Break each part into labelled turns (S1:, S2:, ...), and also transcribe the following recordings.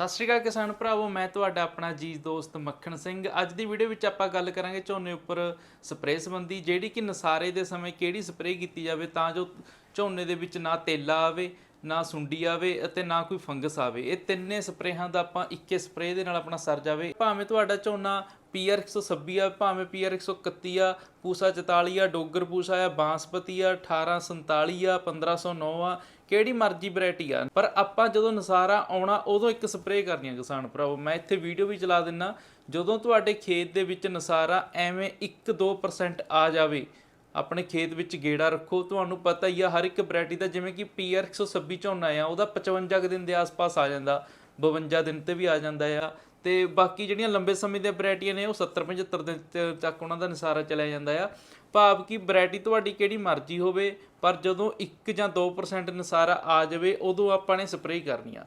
S1: ਸਤਿ ਸ਼੍ਰੀ ਅਕਾਲ ਕਿਸਾਨ ਭਰਾਵੋ, ਮੈਂ ਤੁਹਾਡਾ ਆਪਣਾ ਜੀ ਦੋਸਤ ਮੱਖਣ ਸਿੰਘ। ਅੱਜ ਦੀ ਵੀਡੀਓ ਵਿੱਚ ਆਪਾਂ ਗੱਲ ਕਰਾਂਗੇ ਝੋਨੇ ਉੱਪਰ ਸਪਰੇਅ ਸੰਬੰਧੀ, ਜਿਹੜੀ ਕਿ ਨਸਾਰੇ ਦੇ ਸਮੇਂ ਕਿਹੜੀ ਸਪਰੇਅ ਕੀਤੀ ਜਾਵੇ ਤਾਂ ਜੋ ਝੋਨੇ ਦੇ ਵਿੱਚ ਨਾ ਤੇਲਾ ਆਵੇ, ਨਾ ਸੁੰਡੀ ਆਵੇ ਅਤੇ ਨਾ ਕੋਈ ਫੰਗਸ ਆਵੇ। ਇਹ ਤਿੰਨੇ ਸਪਰੇਹਾਂ ਦਾ ਆਪਾਂ ਇੱਕੇ ਸਪਰੇਅ ਦੇ ਨਾਲ ਆਪਣਾ ਸਰ ਜਾਵੇ। ਭਾਵੇਂ ਤੁਹਾਡਾ ਝੋਨਾ ਪੀਆਰ 126 ਆ, ਭਾਵੇਂ ਪੀਆਰ 131 ਆ, ਪੂਸਾ 44 ਆ, ਡੋਗਰ ਪੂਸਾ ਆ, ਬਾਂਸਪਤੀ ਆ 1847 ਆ 1509 ਆ ਕਿਹੜੀ ਮਰਜ਼ੀ ਵੈਰਾਈਟੀ ਆ। ਪਰ ਆਪਾਂ ਜਦੋਂ ਨਸਾਰਾ ਆਉਣਾ, ਉਦੋਂ ਇੱਕ ਸਪਰੇਅ ਕਰਨੀ ਆ ਕਿਸਾਨ ਭਰਾਵੋ। ਮੈਂ ਇੱਥੇ ਵੀਡੀਓ ਵੀ ਚਲਾ ਦਿੰਨਾ, ਜਦੋਂ ਤੁਹਾਡੇ ਖੇਤ ਦੇ ਵਿੱਚ ਨਸਾਰਾ ਐਵੇਂ 1-2% ਆ ਜਾਵੇ, ਆਪਣੇ ਖੇਤ ਵਿੱਚ ਗੇੜਾ ਰੱਖੋ। ਤੁਹਾਨੂੰ ਪਤਾ ਹੀ ਆ, ਹਰ ਇੱਕ ਵੈਰਾਈਟੀ ਦਾ ਜਿਵੇਂ ਕਿ ਪੀਆਰ 126 ਝੋਨਾ ਆ, ਉਹਦਾ 55 ਕੁ ਦਿਨ ਦੇ ਆਸ-ਪਾਸ ਆ ਜਾਂਦਾ 52 ਦਿਨ ਤੇ ਵੀ ਆ ਜਾਂਦਾ ਆ। ਤੇ ਬਾਕੀ ਜਿਹੜੀਆਂ ਲੰਬੇ ਸਮੇਂ ਦੀਆਂ ਵੈਰਾਈਟੀਆਂ ਨੇ, ਉਹ 70 75 ਦਿਨ ਤੱਕ ਉਹਨਾਂ ਦਾ ਨਿਸਾਰਾ ਚਲਿਆ ਜਾਂਦਾ ਆ। ਭਾਵ ਕਿ ਵੈਰਾਈਟੀ ਤੁਹਾਡੀ ਕਿਹੜੀ ਮਰਜ਼ੀ ਹੋਵੇ, ਪਰ ਜਦੋਂ 1 ਜਾਂ 2% ਨਸਾਰਾ ਆ ਜਾਵੇ, ਉਦੋਂ ਆਪਾਂ ਨੇ ਸਪਰੇਅ ਕਰਨੀ ਆ।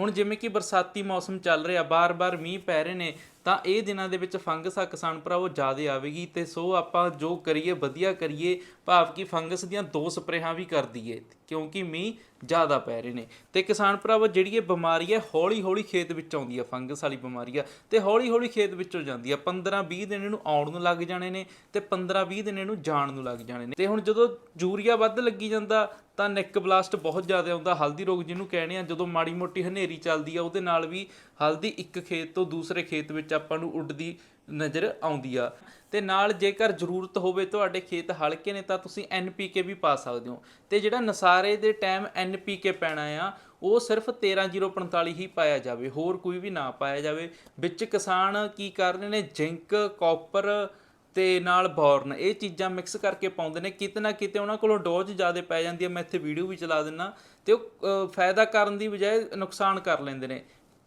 S1: ਹੁਣ ਜਿਵੇਂ ਕਿ ਬਰਸਾਤੀ ਮੌਸਮ ਚੱਲ ਰਿਹਾ, ਬਾਰ-ਬਾਰ ਮੀਂਹ ਪੈ ਰਹੇ ਨੇ, ਤਾਂ ਇਹ ਦਿਨਾਂ ਦੇ ਵਿੱਚ ਫੰਗਸ ਆ ਕਿਸਾਨ ਭਰਾਵੋ, ਜ਼ਿਆਦਾ ਆਵੇਗੀ ਤੇ ਸੋ ਆਪਾਂ ਜੋ ਕਰੀਏ, ਵਧੀਆ ਕਰੀਏ ਭਾਵ ਕਿ ਫੰਗਸ ਦੀਆਂ ਦੋ ਸਪਰੇਹਾਂ ਵੀ ਕਰ ਦਈਏ, ਕਿਉਂਕਿ ਮੀਂਹ ਜ਼ਿਆਦਾ ਪੈ ਰਹੇ ਨੇ। ਤੇ ਕਿਸਾਨ ਭਰਾਵੋ, ਜਿਹੜੀ ਇਹ ਬਿਮਾਰੀ ਹੈ, ਹੌਲੀ-ਹੌਲੀ ਖੇਤ ਵਿੱਚ ਆਉਂਦੀ ਹੈ ਫੰਗਸ ਵਾਲੀ ਬਿਮਾਰੀ ਆ, ਤੇ ਹੌਲੀ-ਹੌਲੀ ਖੇਤ ਵਿੱਚੋਂ ਜਾਂਦੀ ਆ। 15-20 ਦਿਨ ਇਹਨੂੰ ਆਉਣ ਨੂੰ ਲੱਗ ਜਾਣੇ ਨੇ ਤੇ 15-20 ਦਿਨ ਇਹਨੂੰ ਜਾਣ ਨੂੰ ਲੱਗ ਜਾਣੇ ਨੇ। ਤੇ ਹੁਣ ਜਦੋਂ ਯੂਰੀਆ ਵੱਧ ਲੱਗੀ ਜਾਂਦਾ, ਤਾਂ ਨੈਕ ਬਲਾਸਟ ਬਹੁਤ ਜ਼ਿਆਦਾ ਆਉਂਦਾ ਹਲਦੀ ਰੋਗ ਜਿਹਨੂੰ ਕਹਿੰਦੇ ਆ, ਜਦੋਂ ਮਾੜੀ ਮੋਟੀ ਹਨੇਰੀ ਚੱਲਦੀ ਆ, ਉਹਦੇ ਨਾਲ ਵੀ ਹਲਦੀ ਇੱਕ ਖੇਤ ਤੋਂ ਦੂਸਰੇ ਖੇਤ ਵਿੱਚ ਆਪਾਂ ਨੂੰ ਉੱਡਦੀ ਨਜ਼ਰ ਆਉਂਦੀ ਆ। ਤੇ ਨਾਲ ਜੇਕਰ ਜ਼ਰੂਰਤ ਹੋਵੇ ਤੁਹਾਡੇ ਖੇਤ ਹਲਕੇ ਨੇ ਤਾਂ ਤੁਸੀਂ ਐਨਪੀਕੇ ਵੀ ਪਾ ਸਕਦੇ ਹੋ। ਤੇ ਜਿਹੜਾ ਨਸਾਰੇ ਦੇ ਟਾਈਮ ਐਨਪੀਕੇ ਪੈਣਾ ਆ, ਉਹ ਸਿਰਫ 13045 ਹੀ ਪਾਇਆ ਜਾਵੇ। ਹੋਰ ਕੋਈ ਵੀ ਨਾ ਪਾਇਆ ਜਾਵੇ। ਵਿੱਚ ਕਿਸਾਨ ਕੀ ਕਰ ਰਹੇ ਨੇ? ਜ਼ਿੰਕ, ਕਾਪਰ ਤੇ ਨਾਲ ਬੋਰਨ। ਇਹ ਚੀਜ਼ਾਂ ਮਿਕਸ ਕਰਕੇ ਪਾਉਂਦੇ ਨੇ। ਕਿਤੇ ਨਾ ਕਿਤੇ ਉਹਨਾਂ ਕੋਲੋਂ ਡੋਜ਼ ਜ਼ਿਆਦਾ ਪੈ ਜਾਂਦੀ ਹੈ ਮੈਂ ਇੱਥੇ ਵੀਡੀਓ ਵੀ ਚਲਾ ਦਿੰਨਾ। ਤੇ ਉਹ ਫਾਇਦਾ ਕਰਨ ਦੀ ਬਜਾਏ ਨੁਕਸਾਨ ਕਰ ਲੈਂਦੇ ਨੇ।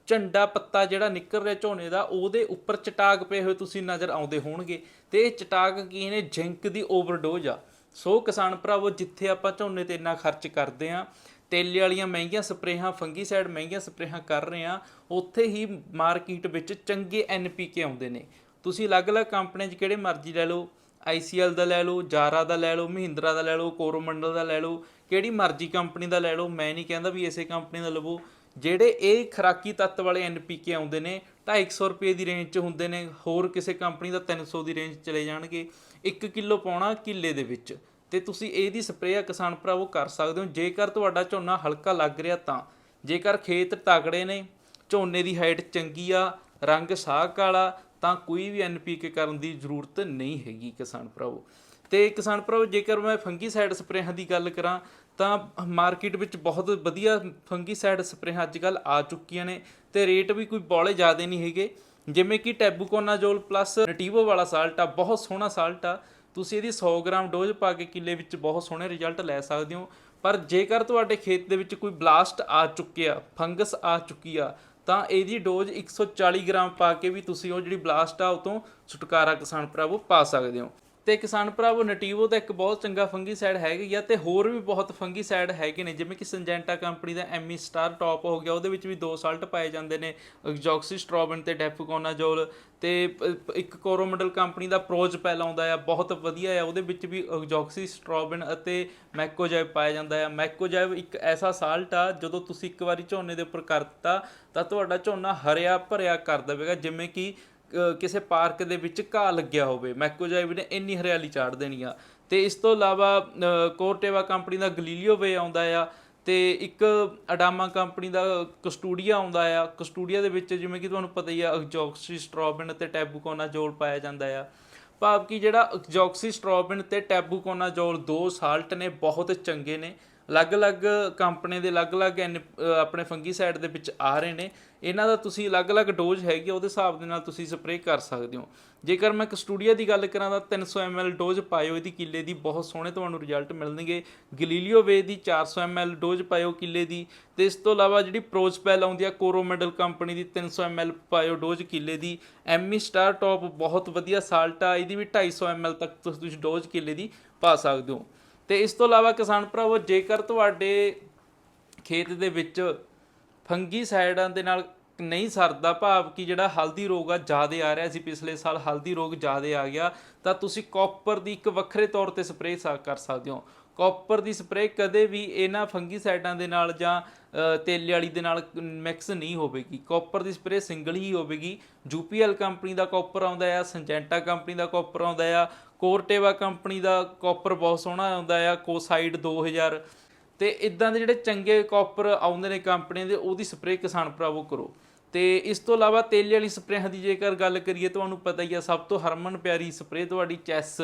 S1: ਝੰਡਾ ਪੱਤਾ ਜਿਹੜਾ ਨਿਕਲ ਰਿਹਾ ਝੋਨੇ ਦਾ, ਉਹਦੇ ਉੱਪਰ ਚਟਾਕ ਪਏ ਹੋਏ ਤੁਸੀਂ ਨਜ਼ਰ ਆਉਂਦੇ ਹੋਣਗੇ। ਤੇ ਇਹ ਚਟਾਕ ਕੀ ਨੇ? ਜ਼ਿੰਕ ਦੀ ਓਵਰਡੋਜ਼ ਆ। ਸੋ ਕਿਸਾਨ ਭਰਾਵੋ, ਜਿੱਥੇ ਆਪਾਂ ਝੋਨੇ ਤੇ ਇੰਨਾ ਖਰਚ ਕਰਦੇ ਆ, ਤੇਲੇ ਵਾਲੀਆਂ ਮਹਿੰਗੀਆਂ ਸਪਰੇਹਾਂ, ਫੰਗੀਸਾਈਡ ਮਹਿੰਗੀਆਂ ਸਪਰੇਹਾਂ ਕਰ ਰਹੇ ਆ, ਉੱਥੇ ਹੀ ਮਾਰਕੀਟ ਵਿੱਚ ਚੰਗੇ ਐਨਪੀਕੇ ਆਉਂਦੇ ਨੇ। ਤੁਸੀਂ ਅਲੱਗ-ਅਲੱਗ ਕੰਪਨੀਆਂ 'ਚ ਕਿਹੜੇ ਮਰਜ਼ੀ ਲੈ ਲਓ? ਆਈਸੀਐਲ ਦਾ ਲੈ ਲਓ, ਜਾਰਾ ਦਾ ਲੈ ਲਓ, ਮਹਿੰਦਰਾ ਦਾ ਲੈ ਲਓ, ਕੋਰੋਮੰਡਲ ਦਾ ਲੈ ਲਓ, ਕਿਹੜੀ ਮਰਜ਼ੀ ਕੰਪਨੀ ਦਾ ਲੈ ਲਓ। ਮੈਂ ਨਹੀਂ ਕਹਿੰਦਾ ਵੀ ਇਸੇ ਕੰਪਨੀ ਦਾ ਲਵੋ। ਜਿਹੜੇ ਇਹ ਖਰਾਕੀ ਤੱਤ ਵਾਲੇ ਐਨਪੀਕੇ ਆਉਂਦੇ ਨੇ 250 ਰੁਪਏ ਦੀ ਰੇਂਜ 'ਚ ਹੁੰਦੇ ਨੇ, ਹੋਰ ਕਿਸੇ ਕੰਪਨੀ ਦਾ 300 ਦੀ ਰੇਂਜ ਚਲੇ ਜਾਣਗੇ। 1 ਕਿਲੋ ਪਾਉਣਾ ਕਿੱਲੇ ਦੇ ਵਿੱਚ। ਤੇ ਤੁਸੀਂ ਇਹਦੀ ਸਪਰੇਅ ਕਿਸਾਨ ਭਰਾਵੋ ਕਰ ਸਕਦੇ ਹੋ। ਜੇਕਰ ਤੁਹਾਡਾ ਝੋਨਾ ਹਲਕਾ ਲੱਗ ਰਿਹਾ ਤਾਂ। ਜੇਕਰ ਖੇਤ ਤਗੜੇ ਨੇ, ਝੋਨੇ ਦੀ ਹਾਈਟ ਚੰਗੀ ਆ, ਰੰਗ ਸਾਗ ਵਾਲਾ ਤਾਂ ਕੋਈ ਵੀ ਐਨਪੀਕੇ ਕਰਨ ਦੀ ਜ਼ਰੂਰਤ ਨਹੀਂ ਹੈਗੀ ਕਿਸਾਨ ਭਰਾਵੋ। ਤੇ ਕਿਸਾਨ ਭਰਾਵੋ, ਜੇਕਰ ਮੈਂ ਫੰਗੀਸਾਈਡ ਸਪਰੇਹਾਂ ਦੀ ਗੱਲ ਕਰਾਂ ਤਾਂ ਮਾਰਕੀਟ ਵਿੱਚ ਬਹੁਤ ਵਧੀਆ ਫੰਗੀਸਾਈਡ ਸਪਰੇਹਾਂ ਅੱਜ-ਕੱਲ ਆ ਚੁੱਕੀਆਂ ਨੇ ਤੇ ਰੇਟ ਵੀ ਕੋਈ ਬੋਲੇ ਜ਼ਿਆਦੇ ਨਹੀਂ ਹੈਗੇ। ਜਿਵੇਂ ਕਿ ਟੈਬੂਕੋਨਾਜ਼ੋਲ ਪਲੱਸ, ਨਟੀਵੋ ਵਾਲਾ ਸਾਲਟ ਆ, ਬਹੁਤ ਸੋਹਣਾ ਸਾਲਟ ਆ। ਤੁਸੀਂ ਇਹਦੀ 100 ਗ੍ਰਾਮ ਡੋਜ਼ ਪਾ ਕੇ ਕਿੱਲੇ ਵਿੱਚ ਬਹੁਤ ਸੋਹਣੇ ਰਿਜ਼ਲਟ ਲੈ ਸਕਦੇ ਹੋ। ਪਰ ਜੇਕਰ ਤੁਹਾਡੇ ਖੇਤ ਦੇ ਵਿੱਚ ਕੋਈ ਬਲਾਸਟ ਆ ਚੁੱਕਿਆ ਫੰਗਸ ਆ ਚੁੱਕੀ ਆ, ਤਾਂ ਇਹਦੀ ਡੋਜ਼ 140 ਗ੍ਰਾਮ ਪਾ ਕੇ ਵੀ ਤੁਸੀਂ ਉਹ ਜਿਹੜੀ ਬਲਾਸਟ ਆ ਉਹ ਤੋਂ ਛੁਟਕਾਰਾ ਕਿਸਾਨ ਭਰਾਵੋ ਪਾ ਸਕਦੇ ਹੋ। ਤੇ ਕਿਸਾਨ ਭਰਾਵੋ ਨਟੀਵੋ ਦਾ ਇੱਕ ਬਹੁਤ ਚੰਗਾ ਫੰਗੀਸਾਈਡ ਹੈਗੀ ਆ ਤੇ ਹੋਰ ਵੀ ਬਹੁਤ ਫੰਗੀਸਾਈਡ ਹੈਗੇ ਨੇ, ਜਿਵੇਂ ਕਿ ਸੰਜੈਂਟਾ ਕੰਪਨੀ ਦਾ ਐਮੀ ਸਟਾਰ ਟਾਪ ਹੋ ਗਿਆ, ਉਹਦੇ ਵਿੱਚ ਵੀ ਦੋ ਸਾਲਟ ਪਾਏ ਜਾਂਦੇ ਨੇ ਐਗਜ਼ੌਕਸੀਸਟ੍ਰੋਬਨ ਤੇ ਡੈਫੂਕੋਨਾਜ਼ੋਲ ਤੇ ਪ- ਪ- ਇੱਕ ਕੋਰੋਮੰਡਲ ਕੰਪਨੀ ਦਾ ਪ੍ਰੋਜਪੈਲ ਆਉਂਦਾ ਆ, ਬਹੁਤ ਵਧੀਆ ਆ, ਉਹਦੇ ਵਿੱਚ ਵੀ ਐਗਜ਼ੌਕਸੀਸਟ੍ਰੋਬਨ ਅਤੇ ਮੈਕੋਜੈਬ ਪਾਇਆ ਜਾਂਦਾ ਆ। ਮੈਕੋਜੈਬ ਇੱਕ ਐਸਾ ਸਾਲਟ ਆ, ਜਦੋਂ ਤੁਸੀਂ ਇੱਕ ਵਾਰੀ ਝੋਨੇ ਦੇ ਉੱਪਰ ਕਰ ਦਿੱਤਾ, ਤਾਂ ਤੁਹਾਡਾ ਝੋਨਾ ਹਰਿਆ ਭਰਿਆ ਕਰ ਦੇਵੇਗਾ, ਜਿਵੇਂ ਕਿ ਕਿਸੇ ਪਾਰਕ ਦੇ ਵਿੱਚ ਘਾਹ ਲੱਗਿਆ ਹੋਵੇ ਮੈਕੋਜਾਈਵ ਨੇ ਇੰਨੀ ਹਰਿਆਲੀ ਚਾੜ ਦੇਣੀ ਆ। ਤੇ ਇਸ ਤੋਂ ਇਲਾਵਾ ਕੋਰਟੇਵਾ ਕੰਪਨੀ ਦਾ ਗਲੀਲੀਓ ਵੇ ਆਉਂਦਾ ਆ ਤੇ ਇੱਕ ਅਡਾਮਾ ਕੰਪਨੀ ਦਾ ਕਸਟੂਡੀਆ ਆਉਂਦਾ ਆ। ਕਸਟੂਡੀਆ ਦੇ ਵਿੱਚ ਜਿਵੇਂ ਕਿ ਤੁਹਾਨੂੰ ਪਤਾ ਹੀ ਆ ਐਗਜ਼ੌਕਸੀਸਟ੍ਰੋਬਿਨ ਅਤੇ ਟੈਬੂਕੋਨਾਜ਼ੋਲ ਪਾਇਆ ਜਾਂਦਾ ਆ। ਭਾਵ ਕਿ ਜਿਹੜਾ ਐਗਜ਼ੌਕਸੀਸਟ੍ਰੋਬਿਨ ਤੇ ਟੈਬੂਕੋਨਾਜ਼ੋਲ ਦੋ ਸਾਲਟ ਨੇ ਬਹੁਤ ਚੰਗੇ ਨੇ। ਅਲੱਗ-ਅਲੱਗ ਕੰਪਨੀ ਦੇ ਅਲੱਗ-ਅਲੱਗ ਐਨ- ਅ, ਆਪਣੇ ਫੰਗੀਸਾਈਡ ਦੇ ਵਿੱਚ ਆ ਰਹੇ ਨੇ। ਇਹਨਾਂ ਦਾ ਤੁਸੀਂ ਅਲੱਗ-ਅਲੱਗ ਡੋਜ਼ ਹੈਗੀ ਉਹਦੇ ਹਿਸਾਬ ਦੇ ਨਾਲ ਤੁਸੀਂ ਸਪਰੇਅ ਕਰ ਸਕਦੇ ਹੋ। ਜੇਕਰ ਮੈਂ ਕਸਟੂਡੀਆ ਦੀ ਗੱਲ ਕਰਾਂ ਤਾਂ 300 ml ਡੋਜ਼ ਪਾਇਓ, ਇਹਦੀ ਕਿੱਲੇ ਦੀ ਬਹੁਤ ਸੋਹਣੇ ਤੁਹਾਨੂੰ ਰਿਜ਼ਲਟ ਮਿਲਣਗੇ। ਗਲੀਲੀਓ ਵੇ ਦੀ 400 ml ਡੋਜ਼ ਪਾਇਓ ਕਿੱਲੇ ਦੀ। ਤੇ ਇਸ ਤੋਂ ਇਲਾਵਾ ਜਿਹੜੀ ਪ੍ਰੋਸਪੈਲ ਆਉਂਦੀ ਆ ਕੋਰੋਮੈਡਲ ਕੰਪਨੀ ਦੀ 300 ml ਪਾਇਓ ਡੋਜ਼ ਕਿੱਲੇ ਦੀ। ਐਮੀ ਸਟਾਰ ਟੌਪ ਬਹੁਤ ਵਧੀਆ ਸਾਲਟ ਆ, ਇਹਦੀ ਵੀ 250 ml ਤੱਕ ਤੁਸੀਂ ਡੋਜ਼ ਕਿੱਲੇ ਦੀ ਪਾ ਸਕਦੇ ਹੋ। ਤੇ ਇਸ ਤੋਂ ਇਲਾਵਾ ਕਿਸਾਨ ਭਰਾਵੋ, ਜੇਕਰ ਤੁਹਾਡੇ ਖੇਤ ਦੇ ਵਿੱਚ ਫੰਗੀ ਸਾਈਡਾਂ ਦੇ ਨਾਲ ਨਹੀਂ ਸਰਦਾ ਭਾਵ ਕਿ ਜਿਹੜਾ ਹਲਦੀ ਰੋਗ ਆ, ਜ਼ਿਆਦਾ ਆ ਰਿਹਾ ਸੀ ਪਿਛਲੇ ਸਾਲ, ਹਲਦੀ ਰੋਗ ਜ਼ਿਆਦਾ ਆ ਗਿਆ, ਤਾਂ ਤੁਸੀਂ ਕਾਪਰ ਦੀ ਇੱਕ ਵੱਖਰੇ ਤੌਰ ਤੇ ਸਪਰੇਅ ਕਰ ਸਕਦੇ ਹੋ। ਕਾਪਰ ਦੀ ਸਪਰੇਅ ਕਦੇ ਵੀ ਇਹਨਾਂ ਫੰਗੀਸਾਈਡਾਂ ਦੇ ਨਾਲ ਜਾਂ ਤੇਲੇ ਵਾਲੀ ਦੇ ਨਾਲ ਮਿਕਸ ਨਹੀਂ ਹੋਵੇਗੀ। ਕਾਪਰ ਦੀ ਸਪਰੇਅ ਸਿੰਗਲ ਹੀ ਹੋਵੇਗੀ। ਜੂਪੀਐਲ ਕੰਪਨੀ ਦਾ ਕਾਪਰ ਆਉਂਦਾ ਆ, ਸੰਜੈਂਟਾ ਕੰਪਨੀ ਦਾ ਕਾਪਰ ਆਉਂਦਾ ਆ, ਕੋਰਟੇਵਾ ਕੰਪਨੀ ਦਾ ਕਾਪਰ ਬਹੁਤ ਸੋਹਣਾ ਆਉਂਦਾ ਆ, ਕੋਸਾਈਡ 2000 ਤੇ ਇਦਾਂ ਦੇ ਜਿਹੜੇ ਚੰਗੇ ਕਾਪਰ ਆਉਂਦੇ ਨੇ ਕੰਪਨੀ ਦੇ, ਉਹਦੀ ਸਪਰੇਅ ਕਿਸਾਨ ਭਰਾਵੋ ਕਰੋ। ਤੇ ਇਸ ਤੋਂ ਇਲਾਵਾ ਤੇਲੇ ਵਾਲੀ ਸਪਰੇਆਂ ਦੀ ਜੇਕਰ ਗੱਲ ਕਰੀਏ, ਤੁਹਾਨੂੰ ਪਤਾ ਹੀ ਆ, ਸਭ ਤੋਂ ਹਰਮਨ ਪਿਆਰੀ ਸਪਰੇਅ ਤੁਹਾਡੀ ਚੈਸ,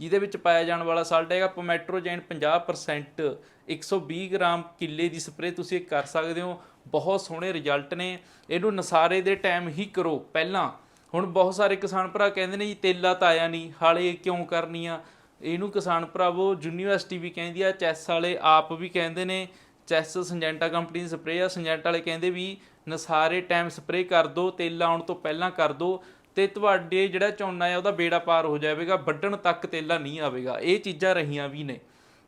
S1: ਜਿਹਦੇ ਵਿੱਚ ਪਾਇਆ ਜਾਣ ਵਾਲਾ ਸਾਲਟ ਹੈਗਾ ਪੋਮੈਟਰੋਜੈਨ 50% 120 ਗ੍ਰਾਮ ਕਿੱਲੇ ਦੀ ਸਪਰੇਅ ਤੁਸੀਂ ਇਹ ਕਰ ਸਕਦੇ ਹੋ। ਬਹੁਤ ਸੋਹਣੇ ਰਿਜ਼ਲਟ ਨੇ। ਇਹਨੂੰ ਨਸਾਰੇ ਦੇ ਟਾਈਮ ਹੀ ਕਰੋ ਪਹਿਲਾਂ। ਹੁਣ ਬਹੁਤ ਸਾਰੇ ਕਿਸਾਨ ਭਰਾ ਕਹਿੰਦੇ ਨੇ ਜੀ, ਤੇਲਾ ਤਾਂ ਆਇਆ ਨਹੀਂ, ਹਾਲੇ ਕਿਉਂ ਕਰਨੀ ਆ? ਇਹਨੂੰ ਕਿਸਾਨ ਭਰਾਵੋ ਯੂਨੀਵਰਸਿਟੀ ਵੀ ਕਹਿੰਦੀ ਆ, ਚੈਸ ਵਾਲੇ ਆਪ ਵੀ ਕਹਿੰਦੇ ਨੇ, ਚੈਸ ਸਿੰਜੈਂਟਾ ਕੰਪਨੀ ਦੀ ਸਪਰੇਅ ਆ, ਸਿੰਜੈਂਟਾ ਵਾਲੇ ਕਹਿੰਦੇ ਵੀ ਨਸਾਰੇ ਟਾਈਮ ਸਪਰੇਅ ਕਰ ਦੋ, ਤੇਲ ਆਉਣ ਤੋਂ ਪਹਿਲਾਂ ਕਰ ਦੋ ਤੇ ਤੁਹਾਡੇ ਜਿਹੜਾ ਝੋਨਾ ਆ ਉਹਦਾ ਬੇੜਾ ਪਾਰ ਹੋ ਜਾਵੇਗਾ, ਵੱਢਣ ਤੱਕ ਤੇਲਾ ਨਹੀਂ ਆਵੇਗਾ, ਇਹ ਚੀਜ਼ਾਂ ਰਹੀਆਂ ਵੀ ਨੇ।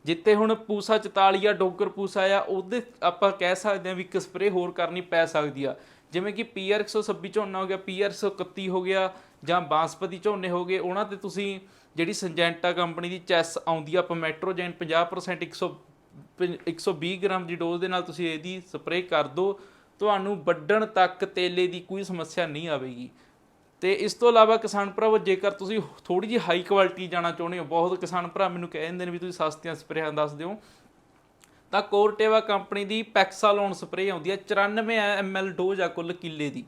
S1: ਜਿੱਤੇ ਹੁਣ ਪੂਸਾ 44 ਆ, ਡੋਗਰ ਪੂਸਾ ਆ, ਉਹਦੇ ਆਪਾਂ ਕਹਿ ਸਕਦੇ ਆ ਵੀ ਇੱਕ ਸਪਰੇਅ ਹੋਰ ਕਰਨੀ ਪੈ ਸਕਦੀ ਆ। ਜਿਵੇਂ ਕਿ ਪੀਆਰ 126 ਝੋਨਾ ਹੋ ਗਿਆ ਪੀਆਰ 131 ਹੋ ਗਿਆ ਜਾਂ ਬਾਂਸਪਤੀ ਝੋਨੇ ਹੋ ਗਏ, ਉਹਨਾਂ ਤੇ ਤੁਸੀਂ ਜਿਹੜੀ ਸਿੰਜੈਂਟਾ ਕੰਪਨੀ ਦੀ ਚੈਸ ਆਉਂਦੀ ਆ ਪਮੈਟਰੋਜੈਨ 50% 100 120 ਗ੍ਰਾਮ ਦੀ ਡੋਜ਼ ਦੇ ਨਾਲ ਤੁਸੀਂ ਇਹਦੀ ਸਪਰੇਅ ਕਰ ਦਿਓ ਤੁਹਾਨੂੰ ਵੱਢਣ ਤੱਕ ਤੇਲੇ ਦੀ ਕੋਈ ਸਮੱਸਿਆ ਨਹੀਂ ਆਵੇਗੀ। ਤੇ ਇਸ ਤੋਂ ਇਲਾਵਾ ਕਿਸਾਨ ਭਰਾਵੋ ਜੇਕਰ ਤੁਸੀਂ ਥੋੜੀ ਜਿਹੀ ਹਾਈ ਕੁਆਲਿਟੀ ਜਾਣਾ ਚਾਹੁੰਦੇ ਹੋ, ਬਹੁਤ ਕਿਸਾਨ ਭਰਾ, ਮੈਨੂੰ ਕਹਿ ਦਿੰਦੇ ਨੇ ਵੀ ਤੁਸੀਂ ਸਸਤੀਆਂ ਸਪਰੇਆਂ ਦੱਸ ਦਿਓ। ਤਾਂ ਕੋਰਟੇਵਾ ਕੰਪਨੀ ਦੀ ਪੈਕਸਾਲੋਨ ਸਪਰੇਅ ਆਉਂਦੀ ਹੈ 94 ml ਡੋਜ਼ ਆ ਕੁੱਲ ਕਿੱਲੇ ਦੀ।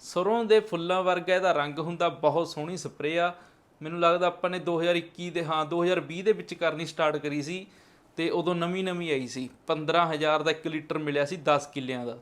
S1: ਸਰੋਂ ਦੇ ਫੁੱਲਾਂ ਵਰਗਾ ਇਹਦਾ ਰੰਗ ਹੁੰਦਾ, ਬਹੁਤ ਸੋਹਣੀ ਸਪਰੇਅ ਆ। ਮੈਨੂੰ ਲੱਗਦਾ ਆਪਾਂ ਨੇ 2021 ਦੇ, ਹਾਂ 2020 ਦੇ ਵਿੱਚ ਕਰਨੀ ਸਟਾਰਟ ਕਰੀ ਸੀ ਤੇ ਉਦੋਂ ਨਵੀਂ ਨਵੀਂ ਆਈ ਸੀ। 15000 ਦਾ 1 ਲੀਟਰ ਮਿਲਿਆ ਸੀ 10 ਕਿੱਲਿਆਂ ਦਾ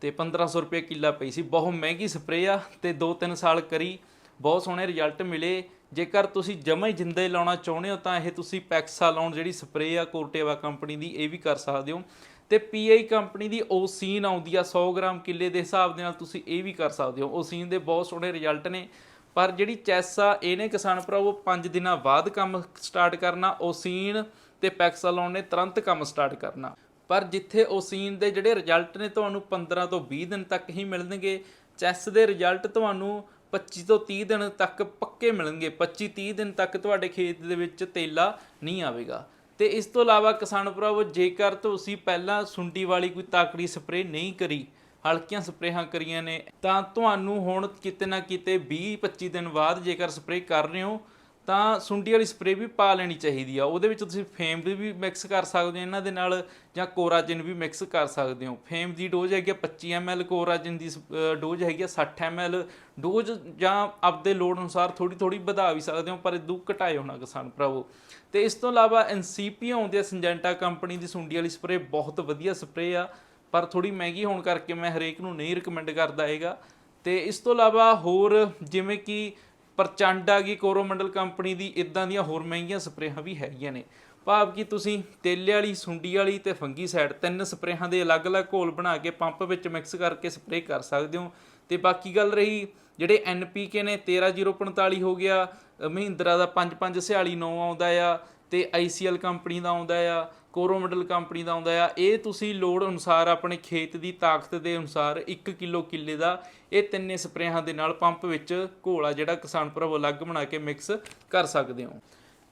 S1: ਤੇ 1500 ਰੁਪਏ ਕਿੱਲਾ ਪਈ ਸੀ। ਬਹੁਤ ਮਹਿੰਗੀ ਸਪਰੇਅ ਆ ਤੇ 2-3 ਸਾਲ ਕਰੀ, ਬਹੁਤ ਸੋਹਣੇ ਰਿਜ਼ਲਟ ਮਿਲੇ। ਜੇਕਰ ਤੁਸੀਂ ਜਮਾ ਹੀ ਜਿੰਦੇ ਲਾਉਣਾ ਚਾਹੁੰਦੇ ਹੋ ਤਾਂ ਇਹ ਤੁਸੀਂ ਪੈਕਸਾ ਲਾਉਣ ਜਿਹੜੀ ਸਪਰੇਅ ਆ ਕੋਰਟੇਵਾ ਕੰਪਨੀ ਦੀ, ਇਹ ਵੀ ਕਰ ਸਕਦੇ ਹੋ। ਤੇ ਪੀਆਈ ਕੰਪਨੀ ਦੀ ਓਸੀਨ ਆਉਂਦੀ ਆ 100 ਗ੍ਰਾਮ ਕਿੱਲੇ ਦੇ ਹਿਸਾਬ ਦੇ ਨਾਲ ਤੁਸੀਂ ਇਹ ਵੀ ਕਰ ਸਕਦੇ ਹੋ। ਓਸੀਨ ਦੇ ਬਹੁਤ ਸੋਹਣੇ ਰਿਜ਼ਲਟ ਨੇ। ਪਰ ਜਿਹੜੀ ਚੈਸ ਆ, ਇਹਨੇ ਕਿਸਾਨ ਭਰਾਵੋ 5 ਦਿਨਾਂ ਬਾਅਦ ਕੰਮ ਸਟਾਰਟ ਕਰਨਾ ਓਸੀਨ ਤੇ ਪੈਕਸਾਲੋਨ ਨੇ ਤੁਰੰਤ ਕੰਮ ਸਟਾਰਟ ਕਰਨਾ। ਪਰ ਜਿੱਥੇ ਓਸੀਨ ਦੇ ਜਿਹੜੇ ਰਿਜ਼ਲਟ ਨੇ, ਤੁਹਾਨੂੰ 15 ਤੋਂ 20 ਦਿਨ ਤੱਕ ਹੀ ਮਿਲਣਗੇ। ਚੈਸ ਦੇ ਰਿਜ਼ਲਟ ਤੁਹਾਨੂੰ 25 ਤੋਂ 30 ਦਿਨ ਤੱਕ ਪੱਕੇ ਮਿਲਣਗੇ। 25 30 ਦਿਨ ਤੱਕ ਤੁਹਾਡੇ ਖੇਤ ਦੇ ਵਿੱਚ ਤੇਲਾ ਨਹੀਂ ਆਵੇਗਾ। ਤੇ ਇਸ ਤੋਂ ਇਲਾਵਾ ਕਿਸਾਨ ਭਰਾਵੋ ਜੇਕਰ ਤੁਸੀਂ ਪਹਿਲਾਂ ਸੁੰਡੀ ਵਾਲੀ ਕੋਈ ਤਾਕੜੀ ਸਪਰੇਅ ਨਹੀਂ ਕਰੀ ਹਲਕੀਆਂ ਸਪਰੇਹਾਂ ਕਰੀਆਂ ਨੇ। ਤਾਂ ਤੁਹਾਨੂੰ ਹੁਣ ਕਿਤੇ ਨਾ ਕਿਤੇ 20 25 ਦਿਨ ਬਾਅਦ ਜੇਕਰ ਸਪਰੇਅ ਕਰ ਰਹੇ ਹੋ, ਤਾਂ ਸੁੰਡੀ ਵਾਲੀ ਸਪਰੇਅ ਵੀ ਪਾ ਲੈਣੀ ਚਾਹੀਦੀ ਆ। ਉਹਦੇ ਵਿੱਚ ਤੁਸੀਂ ਫੇਮ ਦੀ ਵੀ ਮਿਕਸ ਕਰ ਸਕਦੇ ਹੋ, ਇਹਨਾਂ ਦੇ ਨਾਲ ਜਾਂ ਕੋਰਾਜਿਨ ਵੀ ਮਿਕਸ ਕਰ ਸਕਦੇ ਹੋ। ਫੇਮ ਦੀ ਡੋਜ਼ ਹੈਗੀ ਆ 25 ml ਕੋਰਾਜਿਨ ਦੀ ਡੋਜ਼ ਹੈਗੀ ਆ 60 ml ਡੋਜ਼ ਜਾਂ ਆਪਦੇ ਲੋੜ ਅਨੁਸਾਰ ਥੋੜੀ ਥੋੜੀ ਵਧਾ ਵੀ ਸਕਦੇ ਹੋ, ਪਰ ਇਦੂ ਘਟਾਏ ਹੋਣਾ ਕਿਸਾਨ ਭਰਾਵੋ। ਤੇ ਇਸ ਤੋਂ ਇਲਾਵਾ ਐਨਸੀਪੀ ਆਉਂਦੇ ਆ, ਸਿੰਜੈਂਟਾ ਕੰਪਨੀ ਦੀ ਸੁੰਡੀ ਵਾਲੀ ਸਪਰੇਅ, ਬਹੁਤ ਵਧੀਆ ਸਪਰੇਅ ਆ। ਪਰ ਥੋੜੀ ਮਹਿੰਗੀ ਹੋਣ ਕਰਕੇ ਮੈਂ ਹਰੇਕ ਨੂੰ ਨਹੀਂ ਰეკਮੈਂਡ ਕਰਦਾ ਹੈਗਾ। ਤੇ ਇਸ ਤੋਂ ਇਲਾਵਾ ਹੋਰ ਜਿਵੇਂ ਕਿ ਪ੍ਰਚੰਡ ਆ ਗਈ ਕੋਰੋਮੰਡਲ ਕੰਪਨੀ ਦੀ ਇਦਾਂ ਦੀਆਂ ਹੋਰ ਮਹਿੰਗੀਆਂ ਸਪਰੇਹਾਂ ਵੀ ਹੈਗੀਆਂ ਨੇ। ਭਾਵ ਕਿ ਤੁਸੀਂ ਤੇਲੇ ਵਾਲੀ, ਸੁੰਡੀ ਵਾਲੀ ਤੇ ਫੰਗੀ ਸਾਈਡ ਤਿੰਨ ਸਪਰੇਹਾਂ ਦੇ ਅਲੱਗ-ਅਲੱਗ ਘੋਲ ਬਣਾ ਕੇ ਪੰਪ ਵਿੱਚ ਮਿਕਸ ਕਰਕੇ ਸਪਰੇਅ ਕਰ ਸਕਦੇ ਹੋ। ਤੇ ਬਾਕੀ ਗੱਲ ਰਹੀ ਜਿਹੜੇ ਐਨਪੀਕੇ ਨੇ 13045 ਹੋ ਗਿਆ ਮਹਿੰਦਰਾ ਦਾ 5546 ਆਉਂਦਾ ਆ ਤੇ ਆਈਸੀਐਲ ਕੰਪਨੀ ਦਾ ਆਉਂਦਾ ਆ ਕੋਰੋਮਡਲ ਕੰਪਨੀ ਦਾ ਆਉਂਦਾ ਆ, ਇਹ ਤੁਸੀਂ ਲੋੜ ਅਨੁਸਾਰ ਆਪਣੇ ਖੇਤ ਦੀ ਤਾਕਤ ਦੇ ਅਨੁਸਾਰ 1 ਕਿਲੋ ਕਿੱਲੇ ਦਾ ਇਹ ਤਿੰਨੇ ਸਪਰੇਹਾਂ ਦੇ ਨਾਲ ਪੰਪ ਵਿੱਚ ਘੋਲਾ ਜਿਹੜਾ ਕਿਸਾਨ ਭਰਾਵੋ ਅਲੱਗ ਬਣਾ ਕੇ ਮਿਕਸ ਕਰ ਸਕਦੇ ਹੋ।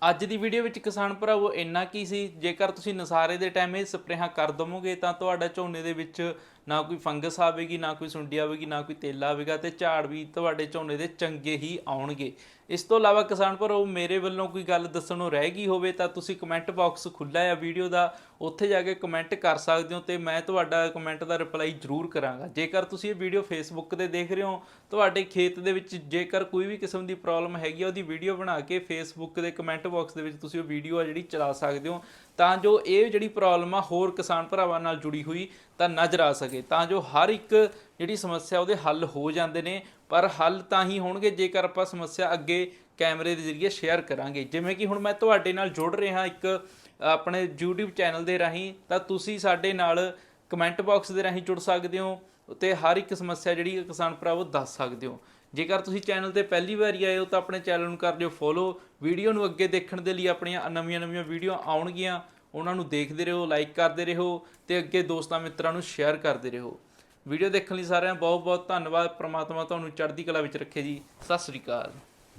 S1: ਅੱਜ ਦੀ ਵੀਡੀਓ ਵਿੱਚ ਕਿਸਾਨ ਭਰਾਵੋ ਇੰਨਾ ਕੀ ਸੀ, ਜੇਕਰ ਤੁਸੀਂ ਨਸਾਰੇ ਦੇ ਟਾਈਮ ਇਹ ਸਪਰੇਹਾਂ ਕਰ ਦਵੋਗੇ ਤਾਂ ਤੁਹਾਡਾ ਝੋਨੇ ਦੇ ਵਿੱਚ ਨਾ ਕੋਈ ਫੰਗਸ ਆਵੇਗੀ, ਨਾ ਕੋਈ ਸੁੰਡੀ ਆਵੇਗੀ, ਨਾ ਕੋਈ ਤੇਲਾ ਆਵੇਗਾ ਤੇ ਝਾੜ ਵੀ ਤੁਹਾਡੇ ਝੋਨੇ ਦੇ ਚੰਗੇ ਹੀ ਆਉਣਗੇ। ਇਸ ਤੋਂ ਇਲਾਵਾ ਕਿਸਾਨ ਭਰੋ ਮੇਰੇ ਵੱਲੋਂ ਕੋਈ ਗੱਲ ਦੱਸਣੋਂ ਰਹਿ ਗਈ ਹੋਵੇ ਤਾਂ ਤੁਸੀਂ ਕਮੈਂਟ ਬਾਕਸ ਖੁੱਲਾ ਹੈ ਵੀਡੀਓ ਦਾ। ਉੱਥੇ ਜਾ ਕੇ ਕਮੈਂਟ ਕਰ ਸਕਦੇ ਹੋ ਤੇ ਮੈਂ ਤੁਹਾਡਾ ਕਮੈਂਟ ਦਾ ਰਿਪਲਾਈ ਜ਼ਰੂਰ ਕਰਾਂਗਾ। ਜੇਕਰ ਤੁਸੀਂ ਇਹ ਵੀਡੀਓ ਫੇਸਬੁੱਕ ਤੇ ਦੇਖ ਰਹੇ ਹੋ, ਤੁਹਾਡੇ ਖੇਤ ਦੇ ਵਿੱਚ ਜੇਕਰ ਕੋਈ ਵੀ ਕਿਸਮ ਦੀ ਪ੍ਰੋਬਲਮ ਹੈਗੀ ਆ, ਉਹਦੀ ਵੀਡੀਓ ਬਣਾ ਕੇ ਫੇਸਬੁੱਕ ਦੇ ਕਮੈਂਟ ਬਾਕਸ ਦੇ ਵਿੱਚ ਤੁਸੀਂ ਉਹ ਵੀਡੀਓ ਆ ਜਿਹੜੀ ਚਲਾ ਸਕਦੇ ਹੋ। ਤਾਂ ਜੋ ਇਹ ਜਿਹੜੀ ਪ੍ਰੋਬਲਮ ਆ ਹੋਰ ਕਿਸਾਨ ਭਰਾਵਾਂ ਨਾਲ ਜੁੜੀ ਹੋਈ ਤਾਂ ਨਜ਼ਰ ਆ ਸਕੇ, ਤਾਂ ਜੋ ਹਰ ਇੱਕ ਜਿਹੜੀ ਸਮੱਸਿਆ ਉਹਦੇ ਹੱਲ ਹੋ ਜਾਂਦੇ ਨੇ, ਪਰ ਹੱਲ ਤਾਂ ਹੀ ਹੋਣਗੇ ਜੇਕਰ ਆਪਾਂ ਸਮੱਸਿਆ ਅੱਗੇ ਕੈਮਰੇ ਦੇ ਜ਼ਰੀਏ ਸ਼ੇਅਰ ਕਰਾਂਗੇ। ਜਿਵੇਂ ਕਿ ਹੁਣ ਮੈਂ ਤੁਹਾਡੇ ਨਾਲ ਜੁੜ ਰਿਹਾ ਇੱਕ, ਆਪਣੇ YouTube ਚੈਨਲ ਦੇ ਰਾਹੀਂ, ਤਾਂ ਤੁਸੀਂ ਸਾਡੇ ਨਾਲ ਕਮੈਂਟ ਬਾਕਸ ਦੇ ਰਾਹੀਂ ਜੁੜ ਸਕਦੇ ਹੋ। ਤੇ ਹਰ ਇੱਕ ਸਮੱਸਿਆ ਜਿਹੜੀ ਕਿਸਾਨ ਭਰਾਵੋ ਦੱਸ ਸਕਦੇ ਹੋ। ਜੇਕਰ ਤੁਸੀਂ ਚੈਨਲ ਤੇ ਪਹਿਲੀ ਵਾਰੀ ਆਏ ਹੋ ਤਾਂ ਆਪਣੇ ਚੈਨਲ ਨੂੰ ਕਰ ਲਿਓ ਫੋਲੋ ਵੀਡੀਓ ਨੂੰ ਅੱਗੇ ਦੇਖਣ ਦੇ ਲਈ ਆਪਣੀਆਂ ਨਵੀਆਂ-ਨਵੀਆਂ ਵੀਡੀਓ ਆਉਣਗੀਆਂ। ਉਹਨਾਂ ਨੂੰ ਦੇਖਦੇ ਰਹੋ ਲਾਈਕ ਕਰਦੇ ਰਹੋ ਤੇ ਅੱਗੇ ਦੋਸਤਾਂ ਮਿੱਤਰਾਂ ਨੂੰ ਸ਼ੇਅਰ ਕਰਦੇ ਰਹੋ। ਵੀਡੀਓ ਦੇਖਣ ਲਈ ਸਾਰਿਆਂ ਬਹੁਤ ਬਹੁਤ ਧੰਨਵਾਦ। ਪ੍ਰਮਾਤਮਾ ਤੁਹਾਨੂੰ ਚੜ੍ਹਦੀ ਕਲਾ ਵਿੱਚ ਰੱਖੇ ਜੀ। ਸਤਿ ਸ੍ਰੀ ਅਕਾਲ।